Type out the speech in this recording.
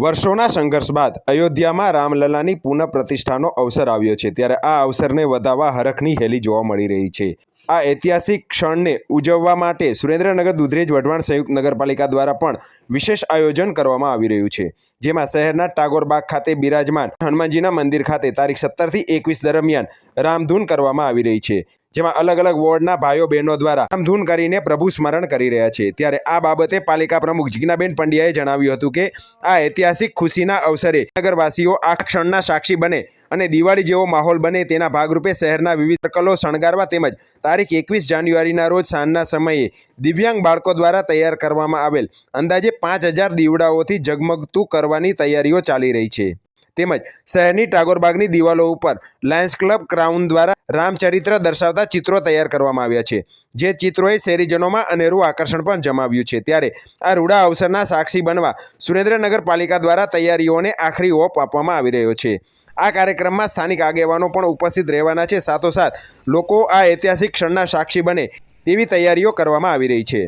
વર્ષોના સંઘર્ષ બાદ અયોધ્યામાં રામલલાની પુનઃ પ્રતિષ્ઠાનો અવસર આવ્યો છે, ત્યારે આ અવસરને વધાવવા હરખની હેલી જોવા મળી રહી છે. આ ઐતિહાસિક ક્ષણને ઉજવવા માટે સુરેન્દ્રનગર, દુધરેજ, વઢવાણ સંયુક્ત નગરપાલિકા દ્વારા પણ વિશેષ આયોજન કરવામાં આવી રહ્યું છે, જેમાં શહેરના ટાગોર બાગ ખાતે બિરાજમાન હનુમાનજીના મંદિર ખાતે તારીખ સત્તરથી એકવીસ દરમિયાન રામધૂન કરવામાં આવી રહી છે. જેમાં અલગ અલગ વોર્ડના ભાઈઓ બહેનો દ્વારા ધૂન કરીને પ્રભુ સ્મરણ કરી રહ્યા છે. ત્યારે આ બાબતે પાલિકા પ્રમુખ જિજ્ઞાબેન પંડ્યાએ જણાવ્યું હતું કે, આ ઐતિહાસિક ખુશીના અવસરે નગરવાસીઓ આ ક્ષણના સાક્ષી બને અને દિવાળી જેવો માહોલ બને તેના ભાગરૂપે શહેરના વિવિધ સર્કલો શણગારવા તેમજ તારીખ એકવીસ જાન્યુઆરીના રોજ સાંજના સમયે દિવ્યાંગ બાળકો દ્વારા તૈયાર કરવામાં આવેલ અંદાજે પાંચ હજાર દીવડાઓથી ઝગમગતું કરવાની તૈયારીઓ ચાલી રહી છે. તેમજ શહેરની ટાગોરબાગની દિવાલો ઉપર લાયન્સ ક્લબ ક્રાઉન દ્વારા રામચરિત્ર દર્શાવતા ચિત્રો તૈયાર કરવામાં આવ્યા છે. જે ચિત્રોએ શહેરીજનોમાં અનેરું આકર્ષણ પણ જમાવ્યું છે. ત્યારે આ રૂડા અવસરના સાક્ષી બનવા સુરેન્દ્રનગર પાલિકા દ્વારા તૈયારીઓને આખરી ઓપ આપવામાં આવી રહ્યો છે. આ કાર્યક્રમમાં સ્થાનિક આગેવાનો પણ ઉપસ્થિત રહેવાના છે. સાથોસાથ લોકો આ ઐતિહાસિક ક્ષણના સાક્ષી બને તેવી તૈયારીઓ કરવામાં આવી રહી છે.